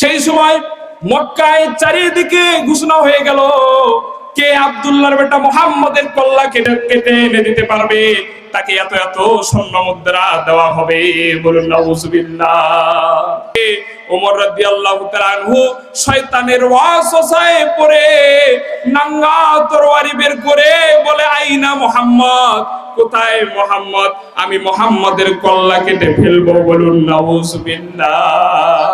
সেই সময় মক্কায় চারিদিকে ঘোষণা হয়ে গেল, কে আব্দুল্লাহর বেটা মোহাম্মদের কল্লা কেটে কেটে এনে দিতে পারবে, তাকে এত এত স্বর্ণ মুদ্রা দেওয়া হবে বলুন ওমর আনহু শয়তানের নাঙ্গা তরবারি বের করে বলে, আইনা মোহাম্মদ, কোথায় মোহাম্মদ? আমি মোহাম্মদের কল্লা কেটে ফেলব বলুন নাউজুবিল্লাহ।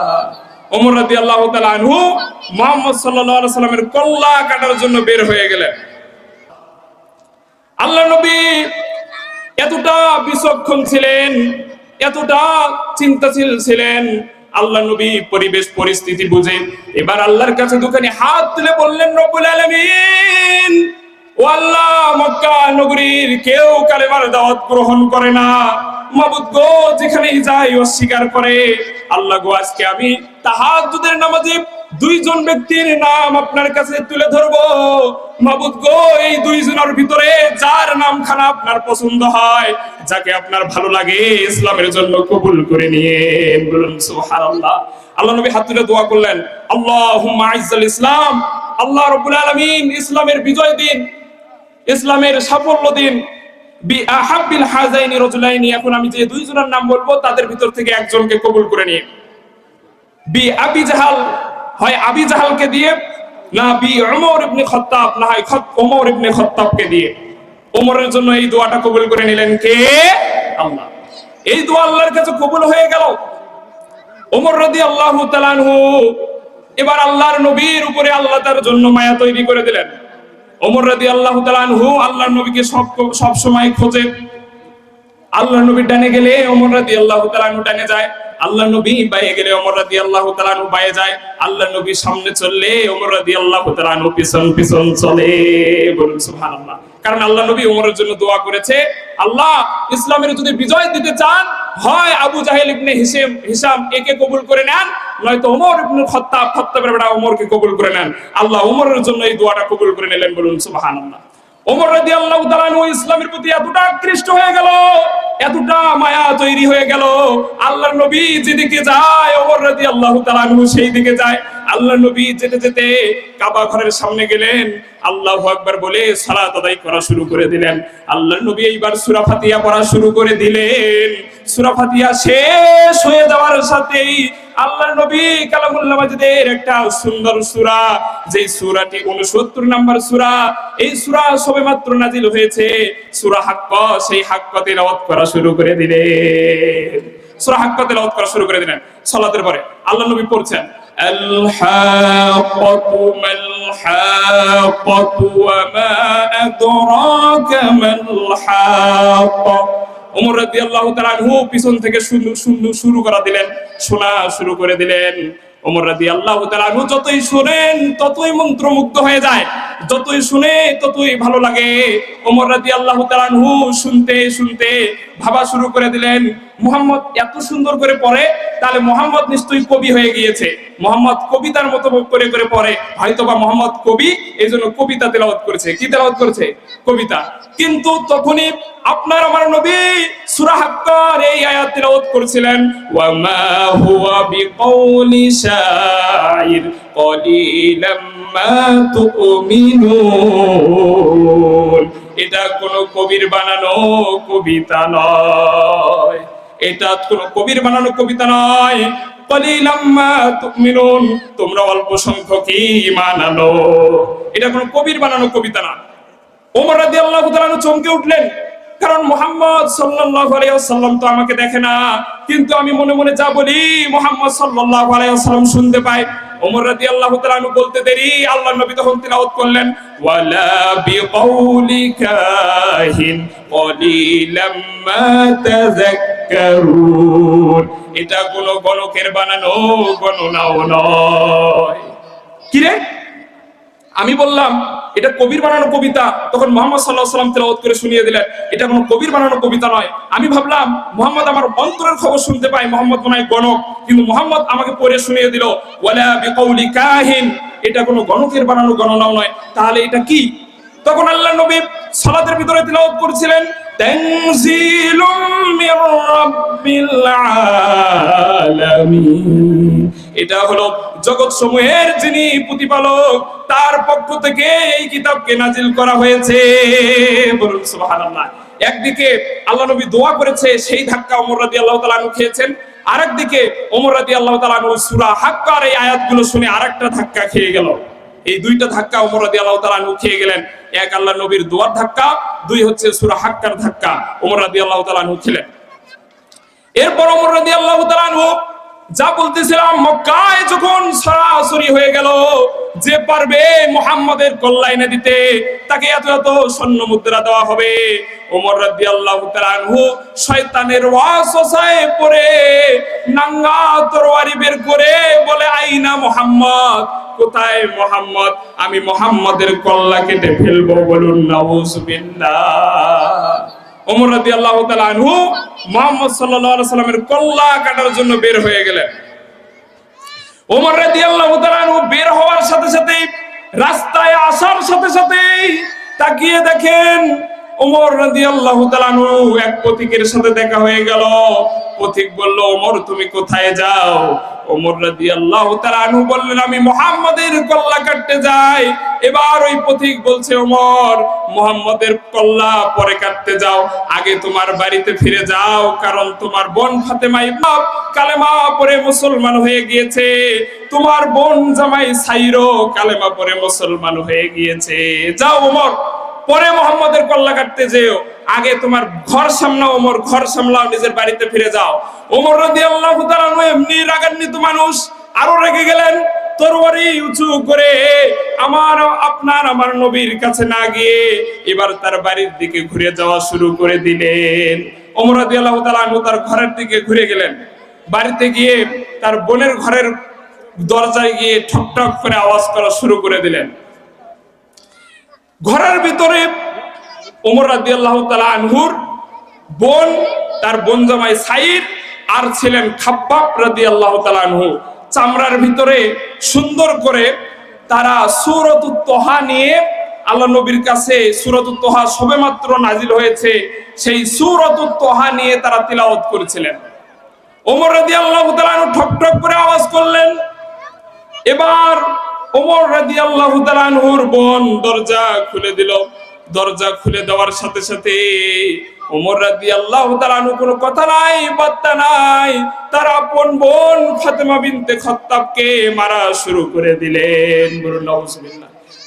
ওমর রাদিয়াল্লাহু তাআলা আনহু মুহাম্মদ সাল্লামের কল্লা কাটার জন্য বের হয়ে গেলেন। আল্লাহ নবী এতটা বিচক্ষণ ছিলেন, এতটা চিন্তাশীল ছিলেন আল্লাহ নবী পরিবেশ পরিস্থিতি বুঝে এবার আল্লাহর কাছে দুখানি হাত তুলে বললেন, রব্বুল আলামিন! আল্লাহ আল্লাহ দুইজন ব্যক্তির নাম আপনার কাছে তুলে মাবুদ গো, এই দুইজনের ভিতরে যার নাম খানা আপনার পছন্দ হয়, যাকে আপনার ভালো লাগে, ইসলামের জন্য কবুল করে নিয়ে বলুন আল্লাহ নবী হাত তুলে দোয়া করলেন আইজ্জাল ইসলাম, আল্লাহ রাব্বুল আলামিন ইসলামের বিজয় দিন। ইসলামের সাফল্য দিন। বি আহাব্বিল হাজাইনি রাজুলাইনি, এখন আমি যে নাম বলব, তাদের ভিতর থেকে একজনকে কবুল করে নিয়ে বি আবি জাহাল, হয় আবি জাহালকে দিয়ে, না বি ওমর ইবনে খাত্তাব, না হয় ওমর ইবনে খাত্তাবকে দিয়ে। ওমরের জন্য এই দোয়াটা কবুল করে নিলেন কে? আল্লাহ। এই দোয়া আল্লাহর কাছে কবুল হয়ে গেল। ওমর রাদিয়াল্লাহু তাআলা আনহু, এবার আল্লাহর নবীর উপরে আল্লাহ তার জন্য মায়া তৈরি করে দিলেন। ওমর রাদি আল্লাহ আনহু আল্লাহ নবীকে সব সব সময় খোঁজে। আল্লাহ নবী ডানে গেলে ওমর রাদি আল্লাহ আনহু ডানে যায়। আল্লাহ নবী বাইয়ে গেলে ওমর রাদি আল্লাহ আনহু বাইরে যায়। আল্লাহ নবী সামনে চললে ওমর রাদি আল্লাহ আনহু পিছন পিছন চলে বলুন সুবহানাল্লাহ। কারণ আল্লাহ নবী ওমরের জন্য দোয়া করেছে। আল্লাহ ইসলামের যদি বিজয় দিতে চান, হয় আবু জাহেল ইবনে হিসেম হিসাম একে কবুল করে নেন, নয়তো ওমর ইবনে খাত্তাব, খাত্তাবের বেটা ওমরকে কবুল করে নেন। আল্লাহ ওমরের জন্য এই দোয়াটা কবুল করে নিলেন বলুন, সুবহানাল্লাহ। ওমর রাদিয়াল্লাহু তাআলা ইসলামের প্রতি এতটা আকৃষ্ট হয়ে গেল, এতটা মায়া তৈরি হয়ে গেল। আল্লাহর নবী যেদিকে যায় ওমর রাদিয়াল্লাহু তাআলা সেই দিকে যায়। আল্লাহর নবী যেতে যেতে কাবা ঘরের সামনে গেলেন। আল্লাহু আকবার বলে সালাত আদায় করা শুরু করে দিলেন। আল্লাহর নবী এইবার সূরা ফাতিহা পড়া শুরু করে দিলেন। সূরা ফাতিহা শেষ হয়ে যাওয়ার সাথেই আল্লাহর নবী কালামুল্লাহ মাজিদের একটা সুন্দর সূরা, যেই সূরাটি 69 নাম্বার সূরা, এই সুরা সূরা সবেমাত্র নাজিল হয়েছে। সূরা হাক্কা, সেই হাক্কা তেলাওয়াত করা শুরু করে দিলেন। সূরা হাক্কা তেলাওয়াত করা শুরু করে দিলেন। সালাতের পরে আল্লাহ নবী পড়ছেন الحاقة ما الحاقة وما أدراك ما الحاقة ওমর রাদিয়াল্লাহু তাআলা আনহু পিছন থেকে শুরু শুরু শুরু করা দিলেন শোনা শুরু করে দিলেন ওমর রাদিয়াল্লাহু তাআলা আনহু যতই শুনেন ততই মন্ত্রমুগ্ধ হয়ে যায় যতই শুনে ততই ভালো লাগে ওমর রাদিয়াল্লাহু তাআলা আনহু শুনতে শুনতে ভাবা শুরু করে দিলেন মোহাম্মদ এত সুন্দর করে পড়ে, তাহলে মোহাম্মদ নিশ্চয়ই কবি হয়ে গিয়েছে। মোহাম্মদ কবিতার মতো করে করে পড়ে, হয়তোবা মোহাম্মদ কবি এই জন্য কবিতা তেলাওয়াত করেছে। কি তেলাওয়াত করেছে? কবিতা। কিন্তু তখনই আপনার আমার নবী সূরা হাক্কার এই আয়াত তেলাওয়াত করেছিলেন ওয়া মা হুয়া বিকাউলি শাইর কলিলাম মা তুমিনুন। এটা কোনো কবির বানানো কবিতা নয়। এটা কোনো কবির বানানো কবিতা নয়। তোমরা অল্প সংখ্যকই ঈমান আনো। এটা কোনো কবির বানানো কবিতা না। ওমর রাদিয়াল্লাহু আল্লাহ চমকে উঠলেন, কারণ মোহাম্মদ সাল্লাম তো আমাকে দেখে না। কিন্তু আমি মনে মনে যা বলি, মোহাম্মদ সাল্লাম আলাইহি ওয়াসাল্লাম শুনতে পায়। ওমর রাজি আল্লাহ তালু বলতে দেরি আল্লাহ নবী তখন তিলাওত করলেন, ওয়ালা এটা কোন গণকের বানানো, গণনাও নয়। কি রে? আমি বললাম এটা কবির বানানো কবিতা। তখন মোহাম্মদ সাল্লাহ সাল্লাম তেলাওয়াত করে শুনিয়ে দিলেন, এটা কোনো কবির বানানো কবিতা নয়। আমি ভাবলাম, মোহাম্মদ আমার অন্তরের খবর শুনতে পাই মোহাম্মদ মনে হয় গণক। কিন্তু মোহাম্মদ আমাকে পড়ে শুনিয়ে দিল, ওয়ালা বিকাউলি কাহিন এটা কোনো গণকের বানানো গণনাও নয়। তাহলে এটা কি? তখন আল্লাহ নবী সালাতের ভিতরে তেলাওত করেছিলেন এটা হলো জগৎ সমূহের যিনি প্রতিপালক, তার পক্ষ থেকে এই কিতাবকে নাজিল করা হয়েছে। বলুন, সুবহানাল্লাহ। একদিকে আল্লাহ নবী দোয়া করেছে, সেই ধাক্কা ওমর রাদিয়াল্লাহু তাআলা খেয়েছেন। আরেকদিকে ওমর রাদিয়াল্লাহু তাআলা সূরা হাক্কার এই আয়াতগুলো শুনে আরেকটা ধাক্কা খেয়ে গেল। এই দুইটা ধাক্কা ওমর রাদিয়াল্লাহু তাআলা খেয়ে গেলেন। এক আল্লাহ নবীর দোয়ার ধাক্কা, দুই হচ্ছে সূরা হাক্কার ধাক্কা, ওমর রাদিয়াল্লাহু তাআলা খেলেন। এরপর ওমর রাদিয়াল্লাহু তাআলা যা বলতেছিলাম মক্কায় যখন সরাসরি হয়ে গেল, যে পারবে মুহাম্মাদের কল্যাণে দিতে, তাকে এত এত স্বর্ণ মুদ্রা দেওয়া হবে। ওমর রাদিয়াল্লাহু তাআলা আনহু শয়তানের ওয়াসওয়াসায় পড়ে নাঙ্গা তরবারি বের করে বলে, আইনা মুহাম্মদ, কোথায় মোহাম্মদ? আমি মোহাম্মদের কল্লা কেটে ফেলব বলুন নাউজুবিল্লাহ ওমর রাদি আল্লাহ আনহু মোহাম্মদ সাল্লামের কল্লা কাটার জন্য বের হয়ে গেলেন। ওমর রাদি আল্লাহ আনহু বের হওয়ার সাথে সাথে রাস্তায় আসার সাথে সাথে তাকিয়ে দেখেন ওমর তাআলা আনহু এক পথিকের সাথে দেখা হয়ে গেল। পথিক বলল, ওমর, তুমি কোথায় যাও? ওমর রাদিয়াল্লাহু তাআলা আনহু বললেন, আমি মুহাম্মাদের কল্লা কাটতে যাই। এবার ওই পথিক বলছে, ওমর, মুহাম্মাদের কল্লা পরে কাটতে যাও। আগে তোমার বাড়িতে ফিরে যাও, কারণ তোমার বোন ফাতেমা ইবনে কালেমা পরে মুসলমান হয়ে গিয়েছে। তোমার বোন জামাই সাইরো কালেমা পরে মুসলমান হয়ে গিয়েছে। যাও, ওমর। পরে মোহাম্মদের কল্লা কাটতে যেও। আগে তোমার ঘর সামলাও, ওমর, ঘর সামলাও, নিজের বাড়িতে ফিরে যাও। ওমর তাআলা আনহু এমনি রাগান্বিত মানুষ, আরও রেগে গেলেন, তরবারি উঁচু করে, আমার, আপনার, আমার নবীর কাছে না গিয়ে এবার তার বাড়ির দিকে ঘুরে যাওয়া শুরু করে দিলেন। ওমর তাআলা আনহু তার ঘরের দিকে ঘুরে গেলেন। বাড়িতে গিয়ে তার বোনের ঘরের দরজায় গিয়ে ঠক ঠক করে আওয়াজ করা শুরু করে দিলেন। ঘরের ভিতরে ওমর রাদিয়াল্লাহু তাআলা আনহুর বোন, তার বোন জামাই সাইদ আর ছিলেন খাব্বাব রাদিয়াল্লাহু তাআলা আনহু। চামড়ার ভিতরে সুন্দর করে তারা সূরাতুত তোহা নিয়ে আল্লাহ নবীর কাছে সূরাতুত তোহা সবেমাত্র নাজিল হয়েছে। সেই সূরাতুত তোহা নিয়ে তারা তিলাওয়াত করেছিলেন। ওমর রাদিয়াল্লাহু তাআলা আনহু ঠক ঠক করে আওয়াজ করলেন। এবার ওমর রাদিয়াল্লাহু তাআলা আনহুর বোন দরজা খুলে দিল। দরজা খুলে দেওয়ার সাথে সাথে ওমর রাদিয়াল্লাহু আল্লাহ আনহু কোনো কথা নাই, বার্তা নাই। তার আপন বোন ফাতেমা বিনতে খাত্তাবকে মারা শুরু করে দিলেন।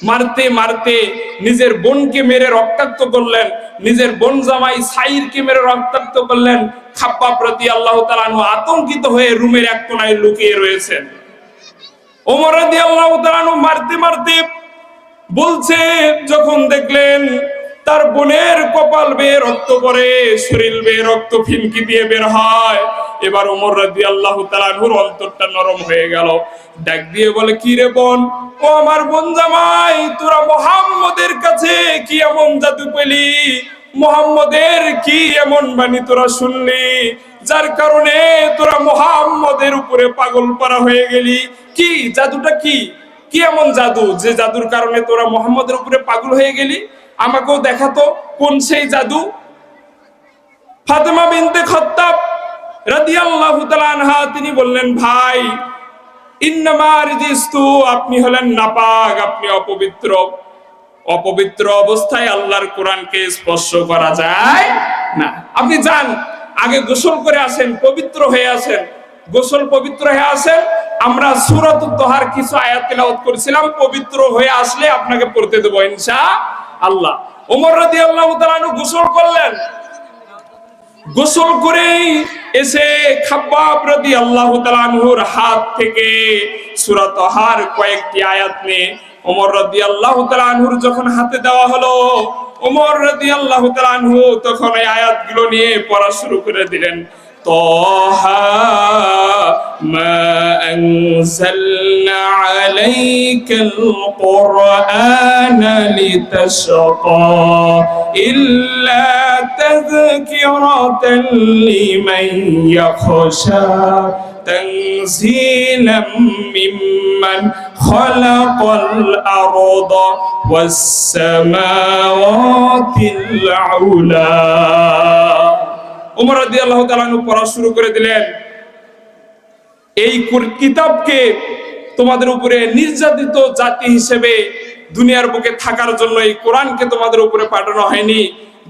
মারতে মারতে নিজের বোনকে মেরে রক্তাক্ত করলেন। নিজের বোন জামাই সাইরকে মেরে রক্তাক্ত করলেন। খাপ্পা প্রতি আল্লাহ তাআলা আতঙ্কিত হয়ে রুমের এক কোনায় লুকিয়ে রয়েছেন। ওমর রাদিয়াল্লাহু মারতে মারতে বলছে, যখন দেখলেন তার বোনের কপাল বেয়ে রক্ত পড়ে, শরীর বেয়ে রক্ত ফিনকি দিয়ে বের হয়, এবার ওমর রাদিয়াল্লাহু তাআলা আনহুর অন্তরটা নরম হয়ে গেল। ডাক দিয়ে বলে, কি রে বোন? ও আমার বোন জামাই, তোরা মোহাম্মদের কাছে কি এমন জাদু পেলি? মোহাম্মদের কি এমন বাণী তোরা শুনলি? যার কারণে তোরা মোহাম্মদের উপরে পাগল পারা হয়ে গেলি। কি? জাদুটা কি? কি এমন জাদু? যে জাদুর কারণে তোরা মোহাম্মদের উপরে পাগল হয়ে গেলি? আমাকেও দেখাতো কোন সেই জাদু? ফাতেমা বিনতে খত্তাব রাদিয়াল্লাহু তাআলা আনহা, তিনি বললেন, ভাই, ইন্নামা রিজিস্তু, আপনি হলেন নাপাক, আপনি অপবিত্র। অপবিত্র অবস্থায় আল্লাহর কোরআনকে স্পর্শ করা যায় না। আপনি যান, আগে গোসল করে আসেন, পবিত্র হয়ে আসেন। গোসল পবিত্র হয়ে আসেন, আমরা সুরত তোহার কিছু আয়াত তেলাওয়াত করেছিলাম, পবিত্র হয়ে আসলে আপনাকে পড়তে দেবো ইনশা আল্লাহ। ওমর তাআলা আনহু গোসল করলেন। গোসল করেই এসে খাব্বাব রাদিয়াল্লাহু তাআলা আনহুর হাত থেকে সূরা তাহার কয়েকটি আয়াত নিয়ে ওমর রাদিয়াল্লাহু তাআলা আনহুর যখন হাতে দেওয়া হলো ওমর রাদিয়াল্লাহু তাআলা আনহু তখন এই আয়াতগুলো নিয়ে পড়া শুরু করে দিলেন طه ما أنزلنا عليك القرآن لتشقى إلا تذكرة لمن يخشى تنزيلا ممن خلق الأرض والسماوات العلى উমর রাদিয়াল্লাহু তাআলা পড়া শুরু করে দিলেন এই কুর- কিতাবকে তোমাদের উপরে নির্যাতিত জাতি হিসেবে দুনিয়ার বুকে থাকার জন্য এই কোরআনকে তোমাদের উপরে পাঠানো হয়নি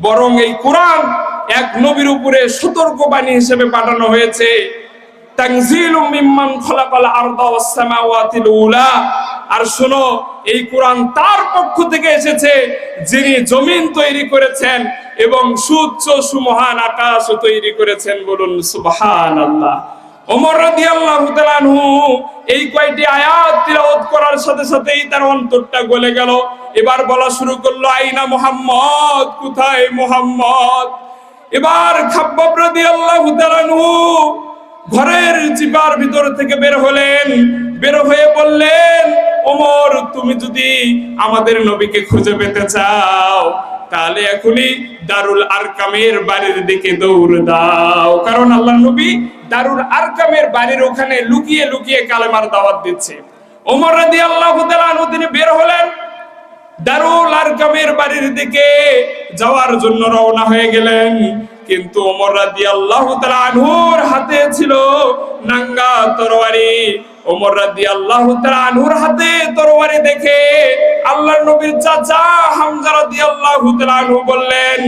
বরং এই কোরআন এক নবীর উপরে সতর্ক বাণী হিসেবে পাঠানো হয়েছে আর শোনো, এই তার পক্ষ থেকে এসেছে, যিনি জমিন তৈরি করেছেন এবং সুচ্চ সুমহান আকাশ তৈরি করেছেন বলুন সুবহানাল্লাহ। ওমর রাদিয়াল্লাহু এই কয়টি আয়াত তিলাওয়াত করার সাথে সাথেই তার অন্তরটা গলে গেল। এবার বলা শুরু করল, আইনা মুহাম্মদ? কোথায় মুহাম্মদ? এবার খাব্বাব রাদিয়াল্লাহু ঘরের চিপার ভিতর থেকে বের হলেন। বের হয়ে বললেন, ওমর, তুমি যদি আমাদের নবীকে খুঁজে পেতে চাও, তাহলে এখনই দারুল আরকামের বাড়ির দিকে দৌড় দাও। কারণ আল্লাহ নবী দারুল আরকামের বাড়ির ওখানে লুকিয়ে লুকিয়ে কালেমার দাওয়াত দিচ্ছে। ওমর তাআলা আনহু তিনি বের হলেন, দারুল আরকামের বাড়ির দিকে যাওয়ার জন্য রওনা হয়ে গেলেন। কিন্তু ওমর রাদিয়াল্লাহু তাআলা আনহুর হাতে ছিল নাঙ্গা তরবারি ওমর রাদিয়াল্লাহু তাআলা আনহুর হাতে তরবারি দেখে আল্লাহর নবীর চাচা হামজা রাদিয়াল্লাহু তাআলা আনহু বললেন,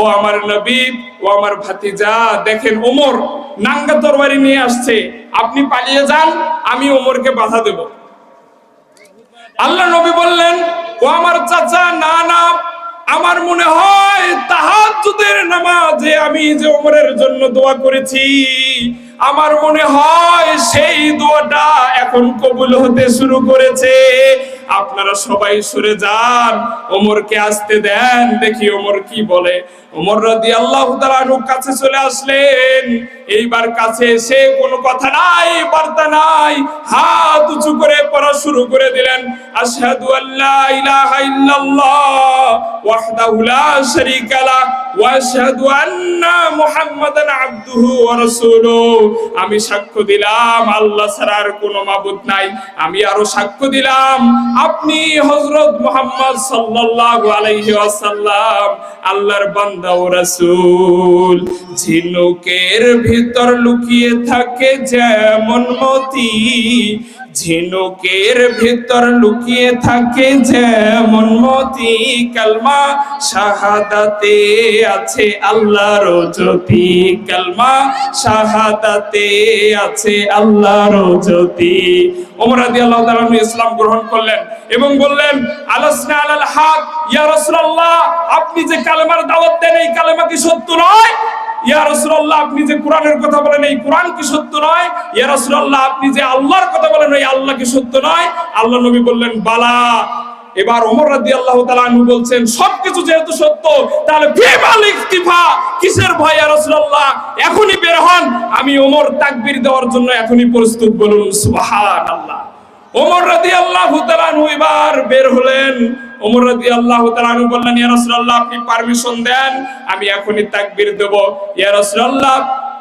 ও আমার নবী, ও আমার ভাতিজা, দেখেন ওমর নাঙ্গা তরবারি নিয়ে আসছে, আপনি পালিয়ে যান, আমি ওমরকে বাধা দেবো। আল্লাহ নবী বললেন, ও আমার চাচা, না না আমার মনে হয় তাহাজ্জুদের নামাজে আমি যে ওমরের জন্য দোয়া করেছি, আমার মনে হয় সেই দোয়াটা এখন কবুল হতে শুরু করেছে। আপনারা সবাই সরে যান, ওমরকে আসতে দেন, দেখি ওমর কি বলে। ওমর রাদিয়াল্লাহু তাআলা কাছে চলে আসলেন। এইবার কাছে এসে কোনো কথা নাই, বার্তা নাই, হাত উঁচু করে পড়া শুরু করে দিলেন। আশহাদু আল্লা ইলাহা ইল্লাল্লাহ ওয়াহদাহু লা শারীকা লা ওয়া আশহাদু আন্না মুহাম্মাদান আবদুহু ওয়া রাসূলুহু। আমি সাক্ষ্য দিলাম, আল্লাহ ছাড়া আর কোনো মাবুদ নাই। আমি আরও সাক্ষ্য দিলাম, আপনি হযরত মুহাম্মদ সাল্লাল্লাহু আলাইহি ওয়াসাল্লাম, আল্লাহর বান্দা ও রাসূল। ঝিনুকের ভিতর লুকিয়ে থাকে যেমন মতি। ঝিনুকের ভিতর লুকিয়ে থাকে যেমন মতি। কালমা শাহাদাতে আছে আল্লাহর জ্যোতি। কালমা শাহাদাতে আছে আল্লাহর জ্যোতি। ওমর ইসলাম গ্রহণ করলেন এবং বললেন, আলাসনা আলাল হক, ইয়া আপনি যে কালেমার দাওয়াত দেন, এই কালেমা কি সত্য নয়? ইয়া রাসূলুল্লাহ, আপনি যে কোরআনের কথা বলেন, এই কোরআন কি সত্য নয়? ইয়া রাসূলুল্লাহ, আপনি যে আল্লাহর কথা বলেন, এই আল্লাহ কি সত্য নয়? আল্লাহ নবী বললেন, বালা। এবার ওমর রাদিয়াল্লাহু তাআলা আনহু বলছেন, সবকিছু যেহেতু সত্য, তাহলে ফিমাল ইখতিফা কিসের ভয় ইয়া রাসূলুল্লাহ? এখনি বের হন। আমি ওমর তাকবীর দেওয়ার জন্য এখনি প্রস্তুত বলুন, সুবহানাল্লাহ। ওমর রাদি আল্লাহ এবার বের হলেন। ওমর রাদি আল্লাহ বললেন, ইয়া রাসূলুল্লাহ, আপনি পারমিশন দেন, আমি এখনই তাকবীর দেব। ইয়া রাসূলুল্লাহ,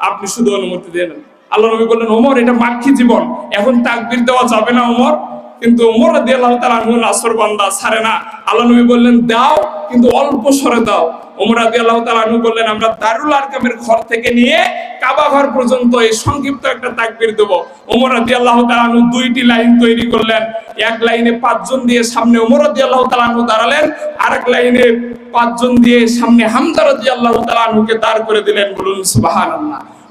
আপনি শুধু অনুমতি দেন। আল্লাহ নবী বললেন, ওমর, এটা মাক্ষী জীবন। এখন তাকবীর দেওয়া যাবে না, ওমর? কিন্তু ওমর রাদিয়াল্লাহু আনহু বান্দা ছাড়ে না। আল্লাহ নবী বললেন, দাও, কিন্তু অল্প সরে দাও। তাআলা আনহু বললেন, আমরা দারুল আরকামের ঘর থেকে নিয়ে কাবা ঘর পর্যন্ত এই সংক্ষিপ্ত একটা দেব। তাআলা আনহু দুইটি লাইন তৈরি করলেন। এক লাইনে পাঁচজন দিয়ে সামনে ওমর রাদিয়াল্লাহু তাআলা আনহু দাঁড়ালেন, আরেক লাইনে পাঁচজন দিয়ে সামনে হামজা রাদিয়াল্লাহু তাআলা আনহুকে দাঁড় করে দিলেন। বলুন, সুবহানাল্লাহ।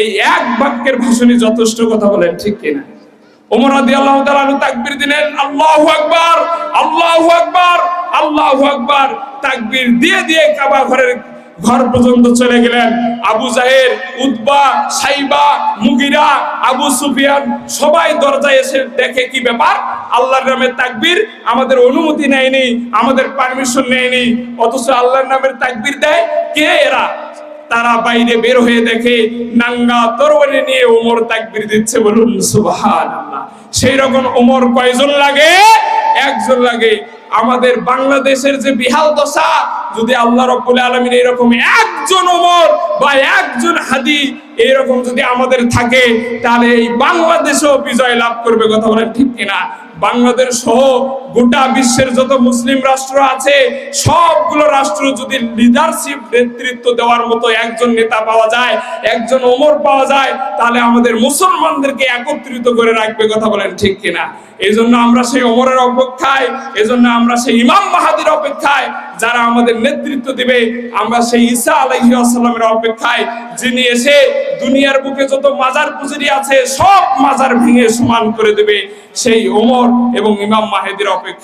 এই এক বাক্যের ভাষণই যথেষ্ট কথা বলেন, ঠিক কিনা? ওমর রাদিয়াল্লাহু তাআলা আনহু তাকবীর দিলেন, আল্লাহু আকবার আল্লাহু আকবার আল্লাহু আকবার। তাকবির দিয়ে দিয়ে কাবা ঘরের ঘর পর্যন্ত চলে গেলেন। আবু জাহের উতবা, সাইবা, মুগিরা, আবু সুফিয়ান, সবাই দরজায় এসে দেখে কি ব্যাপার? আল্লাহর নামে তাকবীর আমাদের অনুমতি নেয়নি, আমাদের পারমিশন নেয়নি, অথচ আল্লাহর নামের তাকবীর দেয় কে এরা? তারা বাইরে বের হয়ে দেখে নাঙ্গা তরবারি নিয়ে ওমর তাকবীর দিচ্ছে বলুন, সুবহানাল্লাহ। সেই রকম ওমর কয়জন লাগে? একজন লাগে। আমাদের বাংলাদেশের যে বিহাল দশা, যদি আল্লাহ রব্বুল আলমিন এরকম একজন ওমর বা একজন হাদি এরকম যদি আমাদের থাকে, তাহলে এই বাংলাদেশও বিজয় লাভ করবে, কথা বলেন ঠিক কিনা? বাংলাদেশ সহ গোটা বিশ্বের যত মুসলিম রাষ্ট্র আছে, সবগুলো রাষ্ট্র যদি লিডারশিপ নেতৃত্ব দেওয়ার মতো একজন নেতা পাওয়া যায়, একজন ওমর পাওয়া যায়, তাহলে আমাদের মুসলমানদেরকে একত্রিত করে রাখবে, কথা বলেন ঠিক কিনা? এই জন্য আমরা সেই অমরের অপেক্ষায় এই জন্য আমরা সেই ইমাম মাহাদির অপেক্ষায়, যারা আমাদের নেতৃত্ব দিবে, আমরা সেই ঈসা আলহি আসসালামের অপেক্ষায়, যিনি এসে দুনিয়ার বুকে যত মাজার পুজুরি আছে, সব মাজার ভেঙে সমান করে দেবে সেই ওমর এবং ইমাম মাহেদির অপেক্ষা।